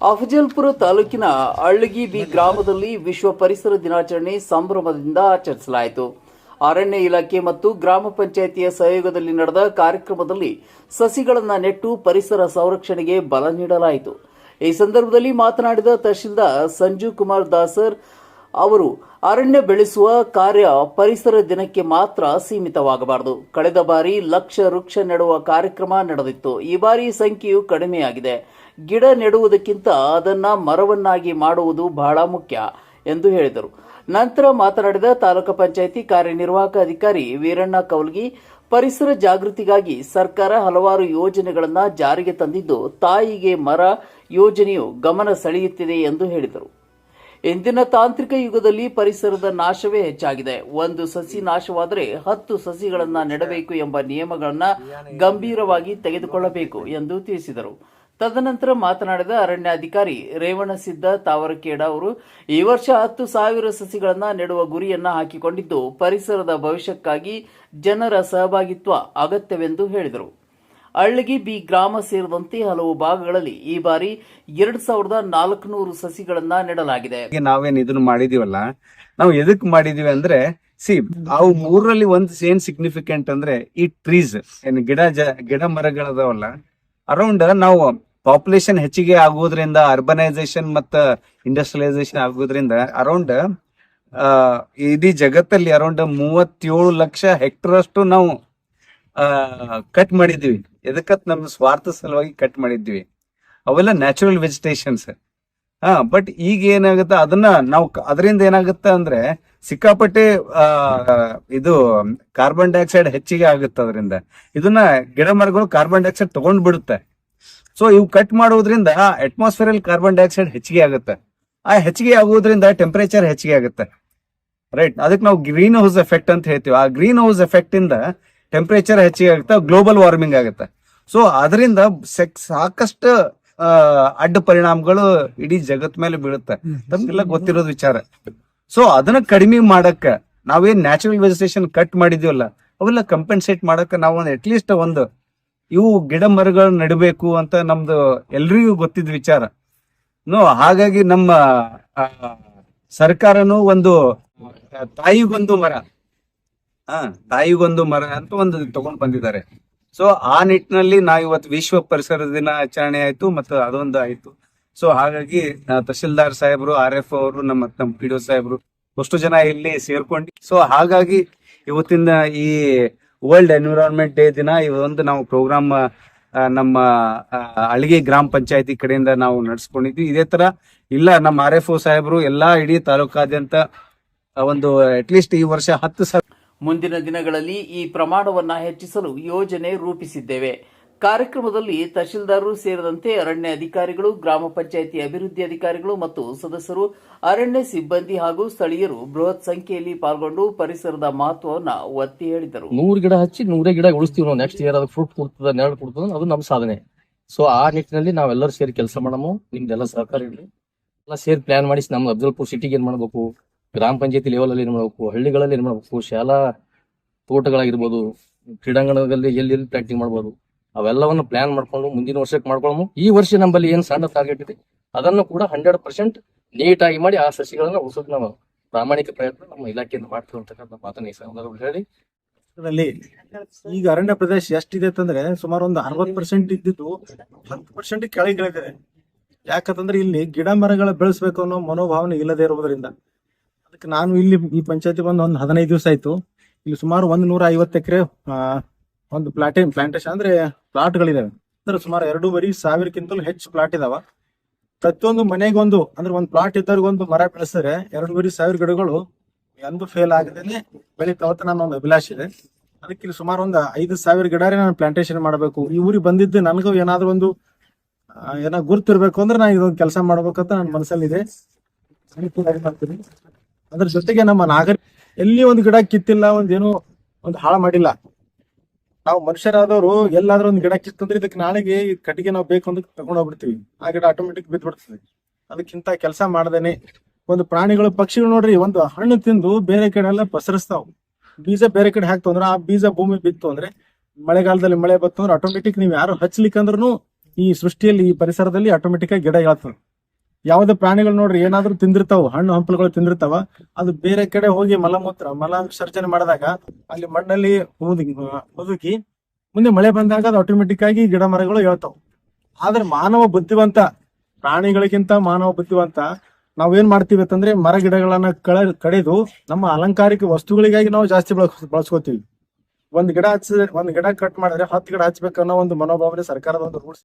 ಅಫಜಲ್ಪುರ ತಾಲೂಕಿನ ಅಳ್ಳಗಿ ಬಿ ಗ್ರಾಮದಲ್ಲಿ ವಿಶ್ವ ಪರಿಸರ ದಿನಾಚರಣೆ ಸಂಭ್ರಮದಿಂದ ಆಚರಿಸಲಾಯಿತು. ಅರಣ್ಯ ಇಲಾಖೆ ಮತ್ತು ಗ್ರಾಮ ಪಂಚಾಯಿತಿಯ ಸಹಯೋಗದಲ್ಲಿ ನಡೆದ ಕಾರ್ಯಕ್ರಮದಲ್ಲಿ ಸಸಿಗಳನ್ನು ನೆಟ್ಟು ಪರಿಸರ ಸಂರಕ್ಷಣೆಗೆ ಬಲ ನೀಡಲಾಯಿತು. ಈ ಸಂದರ್ಭದಲ್ಲಿ ಮಾತನಾಡಿದ ತಹಶೀಲ್ದಾರ್ ಸಂಜೀವ್ ಕುಮಾರ್ ದಾಸರ್ ಅವರು ಅರಣ್ಯ ಬೆಳೆಸುವ ಕಾರ್ಯ ಪರಿಸರ ದಿನಕ್ಕೆ ಮಾತ್ರ ಸೀಮಿತವಾಗಬಾರದು. ಕಳೆದ ಬಾರಿ ಲಕ್ಷ ವೃಕ್ಷ ನೆಡುವ ಕಾರ್ಯಕ್ರಮ ನಡೆದಿತ್ತು. ಈ ಬಾರಿ ಸಂಖ್ಯೆಯು ಕಡಿಮೆಯಾಗಿದೆ. ಗಿಡ ನೆಡುವುದಕ್ಕಿಂತ ಅದನ್ನ ಮರವನ್ನಾಗಿ ಮಾಡುವುದು ಬಹಳ ಮುಖ್ಯ ಎಂದು ಹೇಳಿದರು. ನಂತರ ಮಾತನಾಡಿದ ತಾಲೂಕು ಪಂಚಾಯಿತಿ ಕಾರ್ಯನಿರ್ವಾಹಕ ಅಧಿಕಾರಿ ವೀರಣ್ಣ ಕೌಲ್ಗಿ, ಪರಿಸರ ಜಾಗೃತಿಗಾಗಿ ಸರ್ಕಾರ ಹಲವಾರು ಯೋಜನೆಗಳನ್ನು ಜಾರಿಗೆ ತಂದಿದ್ದು, ತಾಯಿಗೆ ಮರ ಯೋಜನೆಯು ಗಮನ ಸೆಳೆಯುತ್ತಿದೆ ಎಂದು ಹೇಳಿದರು. ಇಂದಿನ ತಾಂತ್ರಿಕ ಯುಗದಲ್ಲಿ ಪರಿಸರದ ನಾಶವೇ ಹೆಚ್ಚಾಗಿದೆ. ಒಂದು ಸಸಿ ನಾಶವಾದರೆ ಹತ್ತು ಸಸಿಗಳನ್ನು ನೆಡಬೇಕು ಎಂಬ ನಿಯಮಗಳನ್ನು ಗಂಭೀರವಾಗಿ ತೆಗೆದುಕೊಳ್ಳಬೇಕು ಎಂದು ತಿಳಿಸಿದರು. ತದನಂತರ ಮಾತನಾಡಿದ ಅರಣ್ಯಾಧಿಕಾರಿ ರೇವಣಸಿದ್ದ ತಾವರಕೇಡ ಅವರು, ಈ ವರ್ಷ ಹತ್ತು ಸಾವಿರ ಸಸಿಗಳನ್ನು ನೆಡುವ ಗುರಿಯನ್ನ ಹಾಕಿಕೊಂಡಿದ್ದು ಪರಿಸರದ ಭವಿಷ್ಯಕ್ಕಾಗಿ ಜನರ ಸಹಭಾಗಿತ್ವ ಅಗತ್ಯವೆಂದು ಹೇಳಿದರು. ಅಳ್ಳಗಿ ಬಿ ಗ್ರಾಮ ಸೇರಿದಂತೆ ಹಲವು ಭಾಗಗಳಲ್ಲಿ ಈ ಬಾರಿ ಎರಡ್ ಸಾವಿರದ ನಾಲ್ಕುನೂರು ಸಸಿಗಳನ್ನ ನೆಡಲಾಗಿದೆ. ನಾವೇನ್ ಇದನ್ನ ಮಾಡಿದೀವಲ್ಲ, ನಾವು ಎದಕ್ ಮಾಡಿದೀವಿ ಅಂದ್ರೆ, ಸಿ ಅವು ಮೂರಲ್ಲಿ ಒಂದ್ ಏನ್ ಸಿಗ್ನಿಫಿಕೆಂಟ್ ಅಂದ್ರೆ ಈ ಟ್ರೀಸ್ ಏನ್ ಗಿಡ ಗಿಡ ಮರಗಳದಾವಲ್ಲ ಅರೌಂಡ್ ನಾವು ಪಾಪ್ಯುಲೇಷನ್ ಹೆಚ್ಚಿಗೆ ಆಗುವುದರಿಂದ ಅರ್ಬನೈಸೇಷನ್ ಮತ್ತ ಇಂಡಸ್ಟ್ರಿಯಲೈಸೇಷನ್ ಆಗೋದ್ರಿಂದ ಅರೌಂಡ್ ಇಡೀ ಜಗತ್ತಲ್ಲಿ ಅರೌಂಡ್ ಮೂವತ್ತೇಳು ಲಕ್ಷ ಹೆಕ್ಟರ್ ಅಷ್ಟು ನಾವು ಕಟ್ ಮಾಡಿದ್ವಿ. ಎದಕ್ಕತ್ ನಮ್ ಸ್ವಾರ್ಥ ಸಲುವಾಗಿ ಕಟ್ ಮಾಡಿದ್ವಿ. ಅವೆಲ್ಲ ನ್ಯಾಚುರಲ್ ವೆಜಿಟೇಷನ್ಸ್ ಹಾ ಬಟ್ ಈಗ ಏನಾಗುತ್ತೆ ಅದನ್ನ ನಾವು ಅದರಿಂದ ಏನಾಗುತ್ತೆ ಅಂದ್ರೆ ಸಿಕ್ಕಾಪಟ್ಟೆ ಇದು ಕಾರ್ಬನ್ ಡೈಆಕ್ಸೈಡ್ ಹೆಚ್ಚಿಗೆ ಆಗುತ್ತೆ ಅದರಿಂದ. ಇದನ್ನ ಗಿಡ ಮರಗಳು ಕಾರ್ಬನ್ ಡೈಆಕ್ಸೈಡ್ ತಗೊಂಡ್ ಬಿಡುತ್ತೆ. ಸೊ ಇವು ಕಟ್ ಮಾಡೋದ್ರಿಂದ ಅಟ್ಮಾಸ್ಫಿಯರ್ ಕಾರ್ಬನ್ ಡೈಆಕ್ಸೈಡ್ ಹೆಚ್ಚಿಗೆ ಆಗುತ್ತೆ. ಆ ಹೆಚ್ಚಿಗೆ ಆಗೋದ್ರಿಂದ ಟೆಂಪರೇಚರ್ ಹೆಚ್ಚಿಗೆ ಆಗುತ್ತೆ. ರೈಟ್ ಅದಕ್ಕೆ ನಾವು ಗ್ರೀನ್ ಹೌಸ್ ಎಫೆಕ್ಟ್ ಅಂತ ಹೇಳ್ತೀವಿ. ಆ ಗ್ರೀನ್ ಹೌಸ್ ಎಫೆಕ್ಟ್ ಇಂದ ಟೆಂಪರೇಚರ್ ಹೆಚ್ಚಿಗೆ ಆಗುತ್ತೆ ಗ್ಲೋಬಲ್ ವಾರ್ಮಿಂಗ್ ಆಗುತ್ತೆ. ಸೊ ಅದರಿಂದ ಸಾಕಷ್ಟು ಆ, ಅಡ್ಡ ಪರಿಣಾಮಗಳು ಇಡೀ ಜಗತ್ ಮೇಲೆ ಬೀಳುತ್ತೆ. ತಮ್ಗೆಲ್ಲ ಗೊತ್ತಿರೋದು ವಿಚಾರ. ಸೊ ಅದನ್ನ ಕಡಿಮೆ ಮಾಡಕ್ಕ ನಾವೇನ್ ನ್ಯಾಚುರಲ್ ವೆಜಿಟೇಷನ್ ಕಟ್ ಮಾಡಿದೀವಲ್ಲ ಅವೆಲ್ಲ ಕಂಪೆನ್ಸೇಟ್ ಮಾಡಕ್ಕ ನಾವು ಅಟ್ ಲೀಸ್ಟ್ ಒಂದು ಇವು ಗಿಡ ಮರಗಳು ನೆಡಬೇಕು ಅಂತ ನಮ್ದು ಎಲ್ರಿಗೂ ಗೊತ್ತಿದ್ ವಿಚಾರ. ನೋ ಹಾಗಾಗಿ ನಮ್ಮ ಸರ್ಕಾರನು ಒಂದು ತಾಯಿಗೊಂದು ಮರ. ಹ ತಾಯಿಗೊಂದು ಮರ ಅಂತ ಒಂದು ತಗೊಂಡ್ ಬಂದಿದ್ದಾರೆ. ಸೊ ಆ ನಿಟ್ಟಿನಲ್ಲಿ ನಾವು ಇವತ್ತು ವಿಶ್ವ ಪರಿಸರ ದಿನ ಆಚರಣೆ ಆಯ್ತು ಮತ್ತು ಅದೊಂದು ಆಯ್ತು. ಸೊ ಹಾಗಾಗಿ ತಹಶೀಲ್ದಾರ್ ಸಾಹೇಬರು, ಆರ್ ಎಫ್ ಅವರು, ನಮ್ಮ ನಮ್ಮ ಪಿ ಡಿ ಸಾಹೇಬರು, ಅಷ್ಟು ಜನ ಇಲ್ಲಿ ಸೇರ್ಕೊಂಡು. ಸೊ ಹಾಗಾಗಿ ಇವತ್ತಿನ ಈ ವರ್ಲ್ಡ್ ಎನ್ವಿರಾನ್ಮೆಂಟ್ ಡೇ ದಿನ ಇವೊಂದು ನಾವು ಪ್ರೋಗ್ರಾಮ್ ನಮ್ಮ ಅಳಿಗೆ ಗ್ರಾಮ ಪಂಚಾಯತಿ ಕಡೆಯಿಂದ ನಾವು ನಡೆಸ್ಕೊಂಡಿದ್ವಿ. ಇದೇ ತರ ಇಲ್ಲ, ನಮ್ಮ ಆರ್ ಎಫ್ ಒ ಸಾಹೇಬರು ಎಲ್ಲಾ ಇಡೀ ತಾಲೂಕಾದ್ಯಂತ ಒಂದು ಅಟ್ಲೀಸ್ಟ್ ಈ ವರ್ಷ ಹತ್ತು ಸಾವಿರ ಮುಂದಿನ ದಿನಗಳಲ್ಲಿ ಈ ಪ್ರಮಾಣವನ್ನು ಹೆಚ್ಚಿಸಲು ಯೋಜನೆ ರೂಪಿಸಿದ್ದೇವೆ. ಕಾರ್ಯಕ್ರಮದಲ್ಲಿ ತಹಶೀಲ್ದಾರರು ಸೇರಿದಂತೆ ಅರಣ್ಯ ಅಧಿಕಾರಿಗಳು, ಗ್ರಾಮ ಪಂಚಾಯಿತಿ ಅಭಿವೃದ್ಧಿ ಅಧಿಕಾರಿಗಳು ಮತ್ತು ಸದಸ್ಯರು, ಅರಣ್ಯ ಸಿಬ್ಬಂದಿ ಹಾಗೂ ಸ್ಥಳೀಯರು ಬೃಹತ್ ಸಂಖ್ಯೆಯಲ್ಲಿ ಪಾಲ್ಗೊಂಡು ಪರಿಸರದ ಮಹತ್ವವನ್ನು ಒತ್ತಿ ಹೇಳಿದರು. ನೂರು ಗಿಡ ಹಚ್ಚಿ ನೂರೇ ಗಿಡ ಉಳಿಸ್ತೀವಿ ನಾವು ನೆಕ್ಸ್ಟ್ ಇಯರ್ ಫ್ರೂಟ್ ಕೊಡ್ತದ, ನೆರಳು ಕೊಡ್ತದ ಅದು ನಮ್ಮ ಸಾಧನೆ. ಸೊ ಆ ನಿಟ್ಟಿನಲ್ಲಿ ನಾವೆಲ್ಲರೂ ಸೇರಿ ಕೆಲಸ ಮಾಡಮು, ನಿಮ್ದೆಲ್ಲ ಸಹಕಾರ ಇರಲಿ. ಎಲ್ಲ ಸೇರಿ ಪ್ಲಾನ್ ಮಾಡಿಸಿ ನಮ್ಮ ಅಫ್ಜಲ್ಪುರ್ ಸಿಟಿಗೆ ಏನ್ ಮಾಡ್ಬೇಕು? ಗ್ರಾಮ ಪಂಚಾಯತಿ ಲೆವೆಲ್ ಅಲ್ಲಿ ಮಾಡಬೇಕು ಹಳ್ಳಿಗಳಲ್ಲಿ ಏನು ಮಾಡಬೇಕು ಶಾಲಾ ತೋಟಗಳಾಗಿರ್ಬೋದು, ಕ್ರೀಡಾಂಗಣದಲ್ಲಿ ಎಲ್ಲಿ ಎಲ್ಲಿ ಪ್ಲಾಂಟಿಂಗ್ ಮಾಡ್ಬೋದು, ಅವೆಲ್ಲವನ್ನು ಪ್ಲಾನ್ ಮಾಡ್ಕೊಂಡು ಮುಂದಿನ ವರ್ಷಕ್ಕೆ ಮಾಡ್ಕೊಳ್ಳೋಣ ಈ ವರ್ಷ ನಮ್ಮಲ್ಲಿ ಏನು ಸಣ್ಣ ಟಾರ್ಗೆಟ್ ಇದೆ, ಅದನ್ನು ಕೂಡ ಹಂಡ್ರೆಡ್ ಪರ್ಸೆಂಟ್ ನೀಟಾಗಿ ಮಾಡಿ ಆ ಸಸಿಗಳನ್ನ ಉಳಿಸೋದು ನಾವು ಪ್ರಾಮಾಣಿಕ ಪ್ರಯತ್ನ ನಮ್ಮ ಇಲಾಖೆಯಿಂದ ಮಾಡ್ತೀವಿ ಅಂತಕ್ಕಂಥ ಮಾತನ್ನ ಈ ಸಂದರ್ಭದಲ್ಲಿ ಹೇಳಿ. ಈಗ ಅರಣ್ಯ ಪ್ರದೇಶ ಎಷ್ಟಿದೆ ಅಂತಂದ್ರೆ ಸುಮಾರು ಒಂದು ಅರವತ್ ಪರ್ಸೆಂಟ್ ಇದ್ದಿದ್ದು ಹತ್ತು ಪರ್ಸೆಂಟ್ ಕೆಳಗೆ ಯಾಕಂತಂದ್ರೆ ಇಲ್ಲಿ ಗಿಡ ಮರಗಳ ಬೆಳೆಸಬೇಕು ಅನ್ನೋ ಮನೋಭಾವನೆ ಇಲ್ಲದೆ ಇರುವುದರಿಂದ. ಅದಕ್ಕೆ ನಾನು ಇಲ್ಲಿ ಈ ಪಂಚಾಯತಿ ಬಂದು ಒಂದು ಹದಿನೈದು ದಿವಸ ಆಯ್ತು. ಇಲ್ಲಿ ಸುಮಾರು ಒಂದು ನೂರ ಐವತ್ತು ಎಕರೆ ಒಂದು ಪ್ಲಾಟೇನ್ ಪ್ಲಾಂಟೇಶನ್ ಅಂದ್ರೆ ಪ್ಲಾಟ್ಗಳಿದಾವೆ. ಅಂದ್ರೆ ಸುಮಾರು ಎರಡೂವರೆ ಸಾವಿರಕ್ಕಿಂತಲೂ ಹೆಚ್ಚು ಪ್ಲಾಟ್ ಇದಾವ. ಪ್ರತಿಯೊಂದು ಮನೆಗೊಂದು, ಅಂದ್ರೆ ಒಂದು ಪ್ಲಾಟ್ ಇದ್ದವ್ರಿಗೊಂದು ಮರ ಬೆಳೆಸಿದ್ರೆ ಎರಡೂವರೆ ಸಾವಿರ ಗಿಡಗಳು ಎಂದು ಫೇಲ್ ಆಗದೇನೆ ಬೆಳೀತಾವತ್ತ ನನ್ನ ಒಂದು ಅಭಿಲಾಷೆ ಇದೆ. ಅದಕ್ಕೆ ಇಲ್ಲಿ ಸುಮಾರು ಒಂದು ಐದು ಸಾವಿರ ಗಿಡರೇ ನಾನು ಪ್ಲಾಂಟೇಶನ್ ಮಾಡಬೇಕು. ಈ ಊರಿಗೆ ಬಂದಿದ್ದು ನನಗೂ ಏನಾದ್ರು ಒಂದು ಏನೋ ಗುರ್ತಿರ್ಬೇಕು ಅಂದ್ರೆ ನಾನು ಇದೊಂದು ಕೆಲಸ ಮಾಡ್ಬೇಕಂತ ನನ್ನ ಮನಸ್ಸಲ್ಲಿದೆ. ಮಾಡ್ತೀನಿ ಅದ್ರ ಜೊತೆಗೆ ನಮ್ಮ ನಾಗರಿಕ ಎಲ್ಲಿ ಒಂದು ಗಿಡ ಕಿತ್ತಿಲ್ಲ ಒಂದೇನು ಒಂದು ಹಾಳು ಮಾಡಿಲ್ಲ. ನಾವು ಮನುಷ್ಯರಾದವರು ಎಲ್ಲಾದ್ರೂ ಒಂದು ಗಿಡ ಕಿತ್ತಂದ್ರೆ ಇದಕ್ಕೆ ನಾಳೆಗೆ ಕಟ್ಟಿಗೆ ನಾವು ಬೇಕು ಅಂತ ತಗೊಂಡೋಗ್ಬಿಡ್ತೀವಿ ಆ ಗಿಡ ಆಟೋಮೆಟಿಕ್ ಬಿದ್ದು ಬಿಡ್ತದೆ ಅದಕ್ಕಿಂತ ಕೆಲಸ ಮಾಡ್ದೇನೆ. ಒಂದು ಪ್ರಾಣಿಗಳು, ಪಕ್ಷಿಗಳು ನೋಡ್ರಿ, ಒಂದು ಹಣ್ಣು ತಿಂದು ಬೇರೆ ಕಡೆ ಎಲ್ಲ ಪಸರಿಸ್ತಾವ್. ಬೀಜ ಬೇರೆ ಕಡೆ ಹಾಕ್ತು ಅಂದ್ರೆ ಆ ಬೀಜ ಭೂಮಿ ಬಿತ್ತು ಅಂದ್ರೆ ಮಳೆಗಾಲದಲ್ಲಿ ಮಳೆ ಬತ್ತು ಅಂದ್ರೆ ಆಟೋಮೆಟಿಕ್ ನೀವು ಯಾರು ಹಚ್ಲಿಕ್ಕಂದ್ರೂ ಈ ಸೃಷ್ಟಿಯಲ್ಲಿ, ಈ ಪರಿಸರದಲ್ಲಿ ಆಟೋಮೆಟಿಕ್ ಆಗಿ ಗಿಡ ಹೇಳ್ತದೆ ಯಾವ್ದೇ ಪ್ರಾಣಿಗಳು ನೋಡ್ರಿ ಏನಾದ್ರೂ ತಿಂದಿರ್ತಾವ, ಹಣ್ಣು ಹಂಪಲುಗಳು ತಿಂದಿರ್ತಾವ, ಅದು ಬೇರೆ ಕಡೆ ಹೋಗಿ ಮಲಮೂತ್ರ ಮಲ ವಿಸರ್ಜನೆ ಮಾಡಿದಾಗ ಅಲ್ಲಿ ಮಣ್ಣಲ್ಲಿ ಹುದುಗಿ ಮುಂದೆ ಮಳೆ ಬಂದಾಗ ಅದು ಆಟೋಮೆಟಿಕ್ ಆಗಿ ಗಿಡ ಮರಗಳು ಹೇಳ್ತಾವ. ಆದ್ರೆ ಮಾನವ ಬುದ್ಧಿವಂತ, ಪ್ರಾಣಿಗಳಿಗಿಂತ ಮಾನವ ಬುದ್ಧಿವಂತ ನಾವೇನ್ ಮಾಡ್ತೀವಿ ಅಂತಂದ್ರೆ ಮರ ಗಿಡಗಳನ್ನ ಕಳೆ, ಕಡಿದು ನಮ್ಮ ಅಲಂಕಾರಿಕ ವಸ್ತುಗಳಿಗಾಗಿ ನಾವು ಜಾಸ್ತಿ ಬಳಸ್, ಬಳಸ್ಕೋತೀವಿ. ಒಂದ್ ಗಿಡ ಹಚ್ಚ ಒಂದ್ ಗಿಡ ಕಟ್ ಮಾಡಿದ್ರೆ ಹತ್ತು ಗಿಡ ಹಚ್ಬೇಕು ಅನ್ನೋ ಒಂದು ಮನೋಭಾವನೆ ಸರ್ಕಾರದ ಒಂದು ರೂಲ್ಸ್.